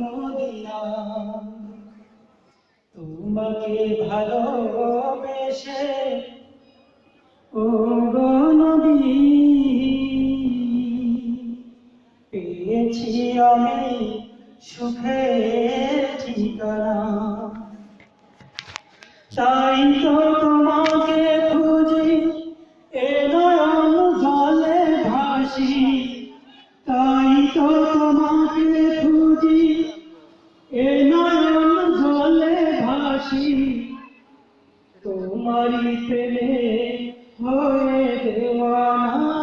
Medina. তোমাকে ভালোবেসে, ও গো পেয়েছি আমি সুখের ঠিকানা। তাই তো তোমাকে খুঁজি, এ নয়ন জলে ভাসি। তোমারই প্রেমে হয়ে দেওয়ানা।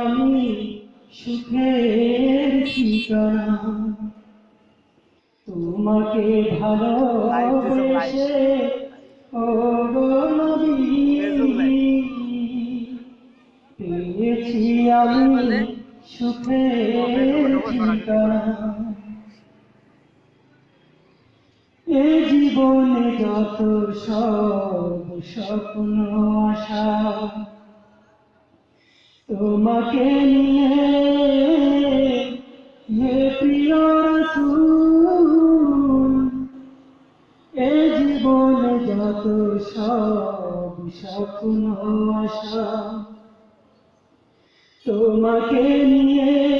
আমি সুখের ঠিকানা। তোমাকে ভালোবেসে ও নবী পেয়েছি আমি সুখের ঠিকানা এ জীবনে যত সব স্বপ্ন, আশা তোমাকে নিয়ে হে প্রিয় এ জীবনে যত সব স্বপ্ন, আশা তোমাকে নিয়ে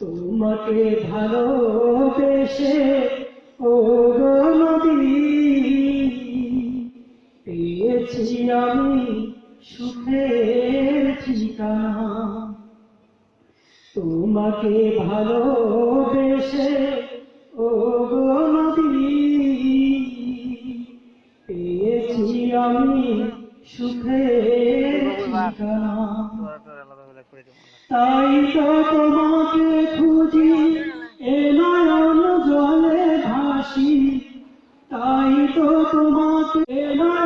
তোমাকে ও পেয়েছি আমি তোমাকে ভালোবেসে ও গো নদী আমি সুখের তাই তো তোমাকে খুঁজি এ জলে ভাসি। তাই তো তোমাকে নয়